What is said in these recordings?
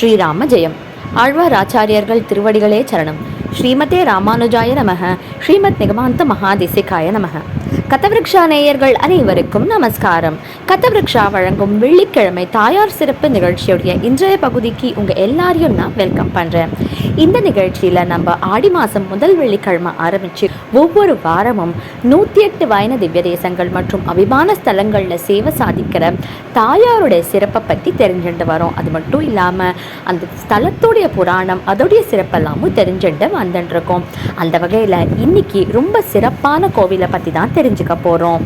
ஸ்ரீராம ஜெயம் ஆழ்வார் ஆச்சாரியர்கள் திருவடிகளே சரணம். ஸ்ரீமதே ராமானுஜாய நமக. ஸ்ரீமத் நிகமாந்த மகாதிசிகாய நமக. கதவிருக்ஷா நேயர்கள் அனைவருக்கும் நமஸ்காரம். கதவிருக்ஷா வழங்கும் வெள்ளிக்கிழமை தாயார் சிறப்பு நிகழ்ச்சியுடைய இன்றைய பகுதிக்கு உங்கள் எல்லாரையும் நான் வெல்கம் பண்ணுறேன் இந்த நிகழ்ச்சியில் நம்ம ஆடி மாதம் முதல் வெள்ளிக்கிழமை ஆரம்பித்து ஒவ்வொரு வாரமும் நூற்றி எட்டு வயன திவ்ய தேசங்கள் மற்றும் அபிமான ஸ்தலங்களில் சேவை சாதிக்கிற தாயாருடைய சிறப்பை பற்றி தெரிஞ்சுட்டு வரோம். அது மட்டும் இல்லாமல் அந்த ஸ்தலத்துடைய புராணம் அதோடைய சிறப்பெல்லாமும் தெரிஞ்சுட்டு வந்துட்டுருக்கோம். அந்த வகையில் இன்னைக்கு ரொம்ப சிறப்பான கோவிலை பற்றி தான் தெரிஞ்சுக்க போகிறோம்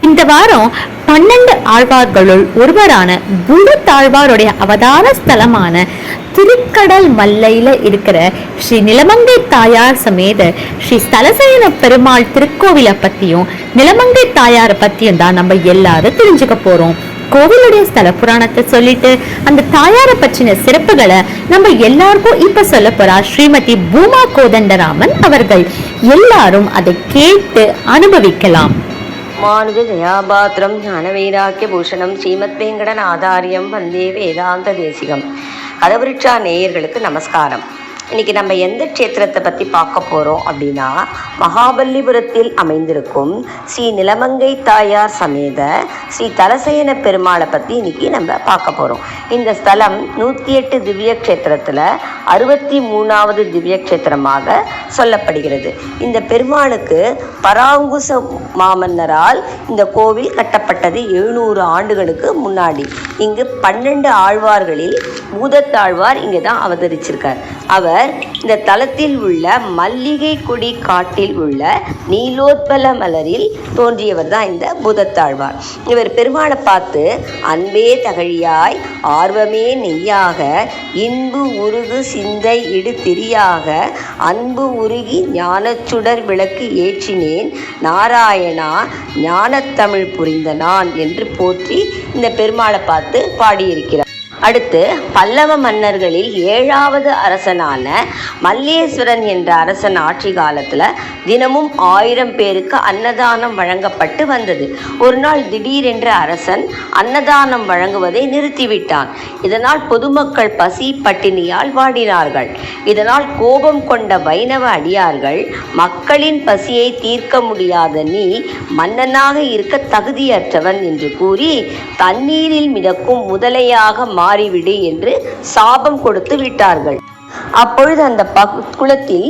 இந்த வாரம் பன்னெண்டு ஆழ்வார்களுள் ஒருவரான பூதத்தாழ்வாருடைய அவதார ஸ்தலமான திருக்கடல் மல்லையில இருக்கிற ஸ்ரீ நிலமங்கை தாயார் சமேத ஸ்ரீ ஸ்தலசயன பெருமாள் திருக்கோவிலை பத்தியும் நிலமங்கை தாயாரை பத்தியும் தான் நம்ம எல்லாரும் தெரிஞ்சுக்க போறோம். கோவிலுடைய ஸ்தல புராணத்தை சொல்லிட்டு அந்த தாயாரை பற்றின சிறப்புகளை நம்ம எல்லாருக்கும் இப்ப சொல்ல போறா ஸ்ரீமதி பூமா கோதண்டராமன் அவர்கள். எல்லாரும் அதை கேட்டு அனுபவிக்கலாம். மானுஜ ஜயாபாத்திரம் ஞான வைராக்கிய பூஷணம் ஸ்ரீமத் வெங்கடநாதாரியம் வந்தே வேதாந்த தேசிகம். கதவிருட்சா நேயர்களுக்கு நமஸ்காரம். இன்னைக்கு நம்ம எந்த க்ஷேத்திரத்தை பற்றி பார்க்க போகிறோம் அப்படின்னா மகாபல்லிபுரத்தில் அமைந்திருக்கும் ஸ்ரீ நிலமங்கை தாயார் சமேத ஸ்ரீ தலசயன பெருமாளை பற்றி இன்னைக்கு நம்ம பார்க்க போகிறோம் இந்த ஸ்தலம் நூற்றி எட்டு திவ்ய க்ஷேத்திரத்தில் அறுபத்தி மூணாவது திவ்ய க்ஷேத்திரமாக சொல்லப்படுகிறது. இந்த பெருமாளுக்கு பராங்குச மாமன்னரால் இந்த கோவில் கட்டப்பட்டது எழுநூறு ஆண்டுகளுக்கு முன்னாடி. இங்கு பன்னெண்டு ஆழ்வார்களில் பூதத்தாழ்வார் இங்கே தான் அவதரிச்சிருக்கார். அவர் இந்த தலத்தில் உள்ள மல்லிகை கொடி காட்டில் உள்ள நீலோத்பல மலரில் தோன்றியவர் தான் இந்த புதத்தாழ்வார். இவர் பெருமாளை பார்த்து அன்பே தகழியாய் ஆர்வமே நெய்யாக இன்பு உருகு சிந்தை இடு திரியாக அன்பு உருகி ஞானச்சுடர் விளக்கு ஏற்றினேன் நாராயணா ஞானத்தமிழ் புரிந்த நான் என்று போற்றி இந்த பெருமாளை பார்த்து பாடியிருக்கிறார். அடுத்து பல்லவ மன்னர்களில் ஏழாவது அரசனான மல்லேஸ்வரன் என்ற அரசன் ஆட்சி காலத்தில் தினமும் ஆயிரம் பேருக்கு அன்னதானம் வழங்கப்பட்டு வந்தது. ஒரு நாள் திடீரென்று அரசன் அன்னதானம் வழங்குவதை நிறுத்திவிட்டான். இதனால் பொதுமக்கள் பசி பட்டினியால் வாடினார்கள். இதனால் கோபம் கொண்ட வைணவ அடியார்கள் மக்களின் பசியை தீர்க்க முடியாத நீ மன்னனாக இருக்க தகுதியற்றவன் என்று கூறி தண்ணீரில் மிதக்கும் முதலையாக மாறிவிடு என்று சாபம் கொடுத்து விட்டார்கள். அப்பொழுது அந்த குளத்தில்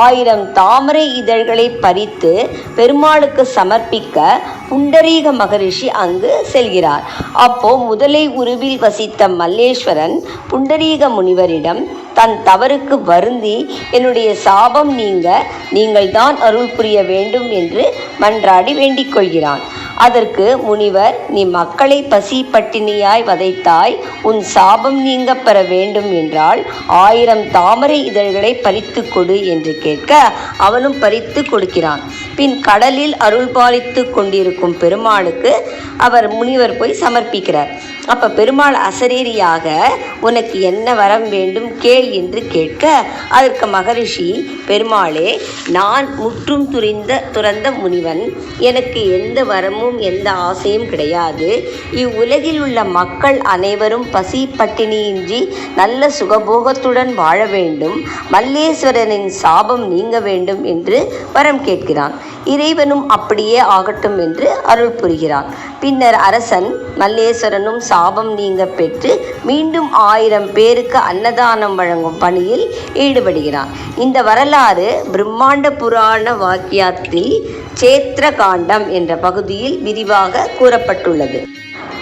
ஆயிரம் தாமரை இதழ்களை பறித்து பெருமாளுக்கு சமர்ப்பிக்க புண்டரீக மகரிஷி அங்கு செல்கிறார். அப்போ முதலை உருவில் வசித்த மல்லேஸ்வரன் புண்டரீக முனிவரிடம் தன் தவறுக்கு வருந்தி என்னுடைய சாபம் நீங்க நீங்கள் தான் அருள் புரிய வேண்டும் என்று மன்றாடி வேண்டிக் கொள்கிறான். அதற்கு முனிவர் நீ மக்களை பசி பட்டினியாய் வதைத்தாய் உன் சாபம் நீங்க பெற வேண்டும் என்றால் ஆயிரம் தாமரை இதழ்களை பறித்து கொடு என்று கேட்க அவனும் பறித்து கொடுக்கிறான். பின் கடலில் அருள்பாலித்து கொண்டிருக்கும் பெருமாளுக்கு அவர் முனிவர் போய் சமர்ப்பிக்கிறார். அப்ப பெருமாள் அசரீரியாக உனக்கு என்ன வரம் வேண்டும்? கேள் என்று கேட்க அதற்கு மகரிஷி பெருமாளே நான் முற்றும் துரிந்த துறந்த முனிவன். எனக்கு எந்த வரமும் எந்த ஆசையும் கிடையாது. இவ்வுலகில் உள்ள மக்கள் அனைவரும் பசி பட்டினியின்றி நல்ல சுகபோகத்துடன் வாழ வேண்டும். மல்லேஸ்வரனின் சாபம் நீங்க வேண்டும் என்று வரம் கேட்கிறான். இறைவனும் அப்படியே ஆகட்டும் என்று அருள் புரிகிறார். பின்னர் அரசன் மல்லேஸ்வரனும் சாபம் நீங்க பெற்று மீண்டும் ஆயிரம் பேருக்கு அன்னதானம் வழங்கும் பணியில் ஈடுபடுகிறார். இந்த வரலாறு பிரம்மாண்ட புராண வாக்கியத்தில் சேத்திர காண்டம் என்ற பகுதியில் விரிவாக கூறப்பட்டுள்ளது.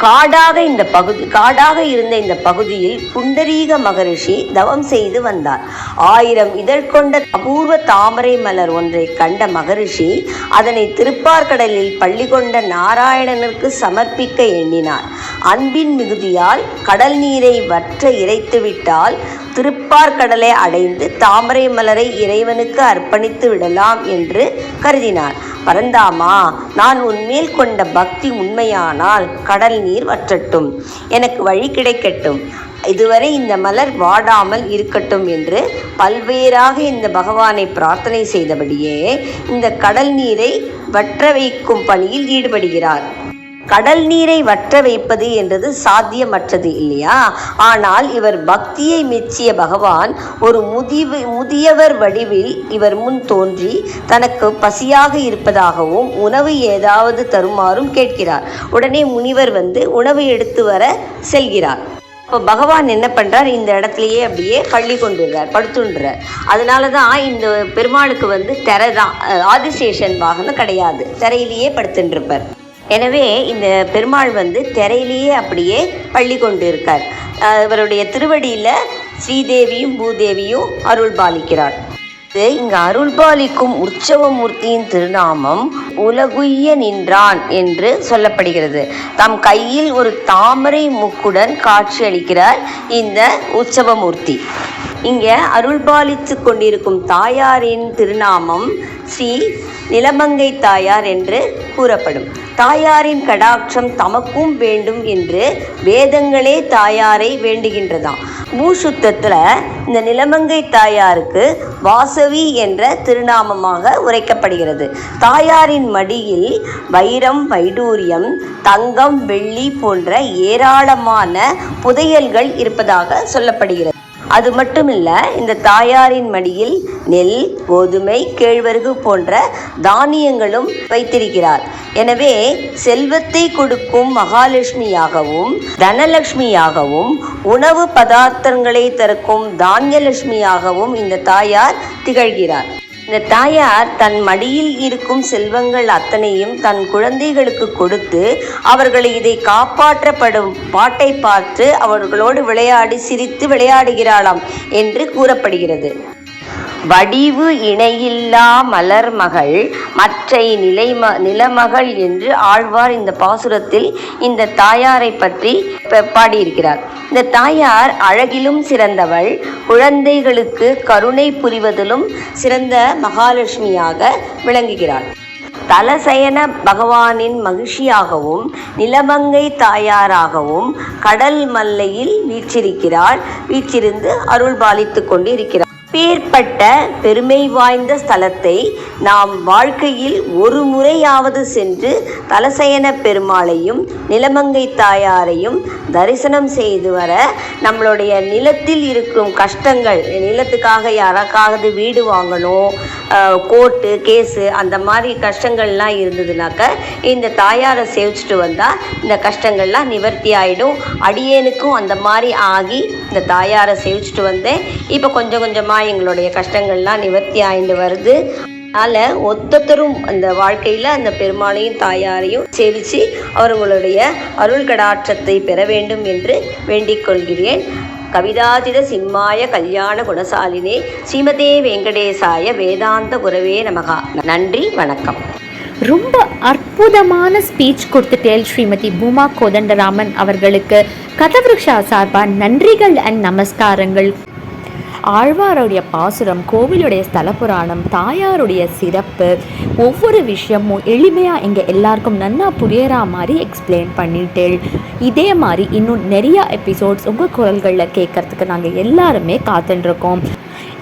காடாக இந்த பகுதி காடாக இருந்த இந்த பகுதியில் புண்டரீக மகரிஷி தவம் செய்து வந்தார். ஆயிரம் இதழ் கொண்ட அபூர்வ தாமரை மலர் ஒன்றை கண்ட மகரிஷி அதனை திருப்பார்கடலில் பள்ளி கொண்ட நாராயணனுக்கு சமர்ப்பிக்க எண்ணினார். அன்பின் மிகுதியால் கடல் நீரை வற்ற இறைத்துவிட்டால் திருப்பார்கடலை அடைந்து தாமரை மலரை இறைவனுக்கு அர்ப்பணித்து விடலாம் என்று கருதினார். பரந்தாமா நான் உன்மேல் கொண்ட பக்தி உண்மையானால் கடல் நீர் வற்றட்டும். எனக்கு வழி கிடைக்கட்டும். இதுவரை இந்த மலர் வாடாமல் இருக்கட்டும் என்று பல்வேறாக இந்த பகவானை பிரார்த்தனை செய்தபடியே இந்த கடல் நீரை வற்ற வைக்கும் பணியில் ஈடுபடுகிறார். கடல் நீரை வற்ற வைப்பது என்றது சாத்தியமற்றது இல்லையா? ஆனால் இவர் பக்தியை மெச்சிய பகவான் ஒரு முதிவு முதியவர் வடிவில் இவர் முன் தோன்றி தனக்கு பசியாக இருப்பதாகவும் உணவு ஏதாவது தருமாறும் கேட்கிறார். உடனே முனிவர் வந்து உணவு எடுத்து வர செல்கிறார். இப்போ பகவான் என்ன பண்ணுறார் இந்த இடத்துலையே அப்படியே பள்ளி கொண்டுடுறார் படுத்துன்றார் அதனால தான் இந்த பெருமாளுக்கு வந்து திரை தான் ஆதிசேஷன் வாகனம் கிடையாது. திரையிலேயே படுத்துட்டுருப்பார் எனவே இந்த பெருமாள் வந்து திரையிலேயே அப்படியே பள்ளி கொண்டு இருக்கார் அவருடைய இவருடைய திருவடியில் ஸ்ரீதேவியும் பூதேவியும் அருள் பாலிக்கிறார். இது அருள் அருள்பாலிக்கும் உற்சவமூர்த்தியின் திருநாமம் உலகுய்ய நின்றான் என்று சொல்லப்படுகிறது. தம் கையில் ஒரு தாமரை முக்குடன் காட்சியளிக்கிறார் இந்த உற்சவமூர்த்தி. இங்கே அருள்பாலித்து கொண்டிருக்கும் தாயாரின் திருநாமம் ஸ்ரீ நிலமங்கை தாயார் என்று கூறப்படும். தாயாரின் கடாட்சம் தமக்கும் வேண்டும் என்று வேதங்களே தாயாரை வேண்டுகின்றதாம் பூசுத்தத்தில் இந்த நிலமங்கை தாயாருக்கு வாசவி என்ற திருநாமமாக உரைக்கப்படுகிறது. தாயாரின் மடியில் வைரம் வைடூரியம் தங்கம் வெள்ளி போன்ற ஏராளமான புதையல்கள் இருப்பதாக சொல்லப்படுகிறது. அது மட்டுமில்ல இந்த தாயாரின் மடியில் நெல் கோதுமை கேழ்வரகு போன்ற தானியங்களும் வைத்திருக்கிறார். எனவே செல்வத்தை கொடுக்கும் மகாலட்சுமியாகவும் தனலட்சுமியாகவும் உணவு பதார்த்தங்களை தருக்கும் தானியலட்சுமியாகவும் இந்த தாயார் திகழ்கிறார். இந்த தாயார் தன் மடியில் இருக்கும் செல்வங்கள் அத்தனையும் தன் குழந்தைகளுக்கு கொடுத்து அவர்களை இதை காப்பாற்றப்படும் பாட்டை பார்த்து அவர்களோடு விளையாடி சிரித்து விளையாடுகிறாளாம் என்று கூறப்படுகிறது. வடிவு இணையில்லா மலர்மகள் மற்றை நிலைம நிலமகள் என்று ஆழ்வார் இந்த பாசுரத்தில் இந்த தாயாரை பற்றி பாடியிருக்கிறார். இந்த தாயார் அழகிலும் சிறந்தவள் குழந்தைகளுக்கு கருணை புரிவதிலும் சிறந்த மகாலட்சுமியாக விளங்குகிறாள். தலசயன பகவானின் மகிழ்ச்சியாகவும் நிலமங்கை தாயாராகவும் கடல் மல்லையில் வீச்சிருக்கிறார் வீச்சிருந்து அருள்பாலித்துக் கொண்டு இருக்கிறார் அப்பேற்பட்ட பெருமை வாய்ந்த ஸ்தலத்தை நாம் வாழ்க்கையில் ஒரு முறையாவது சென்று தலசயன பெருமாளையும் நிலமங்கை தாயாரையும் தரிசனம் செய்து வர நம்மளுடைய நிலத்தில் இருக்கும் கஷ்டங்கள் நிலத்துக்காக யாராக்காவது வீடு வாங்கணும் கோர்ட்டு கேஸு அந்த மாதிரி கஷ்டங்கள்லாம் இருந்ததுனாக்க இந்த தாயாரை சேவிச்சுட்டு வந்தால் இந்த கஷ்டங்கள்லாம் நிவர்த்தி ஆகிடும் அடியேனுக்கும் அந்த மாதிரி ஆகி இந்த தாயாரை சேவிச்சுட்டு வந்தேன். இப்போ கொஞ்சம் கொஞ்சமாக எங்களுடைய கஷ்டங்கள்லாம் நிவர்த்தி ஆயிட்டு வருது. அதனால் ஒத்தொத்தரும் அந்த வாழ்க்கையில் அந்த பெருமாளையும் தாயாரையும் சேவித்து அவர்களுடைய அருள் கடாற்றத்தை பெற வேண்டும் என்று வேண்டிக் கொள்கிறேன். கவிதாதித சிம்மாய கல்யாண குணசாலினே ஸ்ரீமதே வெங்கடேசாய வேதாந்த குரவே நமகா. நன்றி வணக்கம். ரொம்ப அற்புதமான ஸ்பீச் கொடுத்துட்டேல் ஸ்ரீமதி பூமா கோதண்டராமன் அவர்களுக்கு. கதவிருஷா சார்பா நன்றிகள் அண்ட் நமஸ்காரங்கள். ஆழ்வாருடைய பாசுரம் கோவிலுடைய ஸ்தல புராணம் தாயாருடைய சிறப்பு ஒவ்வொரு விஷயமும் எளிமையாக எங்கள் எல்லாருக்கும் நன்னா புரியற மாதிரி எக்ஸ்பிளைன் பண்ணிட்டேள் இதே மாதிரி இன்னும் நிறையா எபிசோட்ஸ் உங்கள் குரல்களில் கேட்கறதுக்கு நாங்கள் எல்லாருமே காத்துட்ருக்கோம்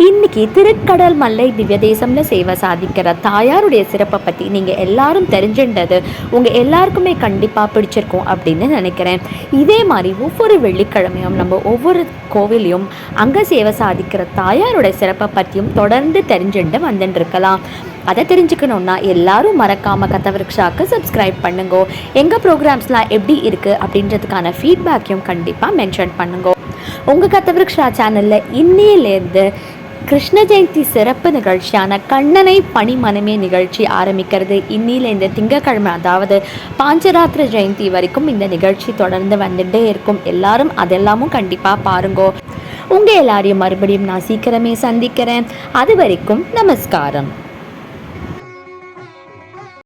இன்னைக்கு திருக்கடல் மல்லை திவ்ய தேசம்ல சேவை சாதிக்கிற தாயாருடைய சிறப்பை பற்றி நீங்கள் எல்லாரும் தெரிஞ்சுன்றது உங்கள் எல்லாருக்குமே கண்டிப்பாக பிடிச்சிருக்கும் அப்படின்னு நினைக்கிறேன். இதே மாதிரி ஒவ்வொரு வெள்ளிக்கிழமையும் நம்ம ஒவ்வொரு கோவிலையும் அங்கே சேவை சாதிக்கிற தாயாருடைய சிறப்பை பற்றியும் தொடர்ந்து தெரிஞ்சுட்டு வந்துட்டு இருக்கலாம் அதை தெரிஞ்சுக்கணுன்னா எல்லாரும் மறக்காமல் கதவிருக்ஷாக்கு சப்ஸ்கிரைப் பண்ணுங்க. எங்கள் ப்ரோக்ராம்ஸ்லாம் எப்படி இருக்குது அப்படின்றதுக்கான ஃபீட்பேக்கையும் கண்டிப்பாக மென்ஷன் பண்ணுங்க. உங்கள் கதவிருக்ஷா சேனலில் இன்னையிலேருந்து கிருஷ்ண ஜெயந்தி சிறப்பு நிகழ்ச்சியான கண்ணனை பணிமனமே நிகழ்ச்சி ஆரம்பிக்கிறது. இன்னில இந்த திங்கக்கிழமை அதாவது பாஞ்சராத்திர ஜெயந்தி வரைக்கும் இந்த நிகழ்ச்சி தொடர்ந்து வந்துட்டே இருக்கும். எல்லாரும் அதெல்லாமும் கண்டிப்பாக பாருங்கோ. உங்கள் எல்லாரையும் மறுபடியும் நான் சீக்கிரமே சந்திக்கிறேன். அது வரைக்கும் நமஸ்காரம்.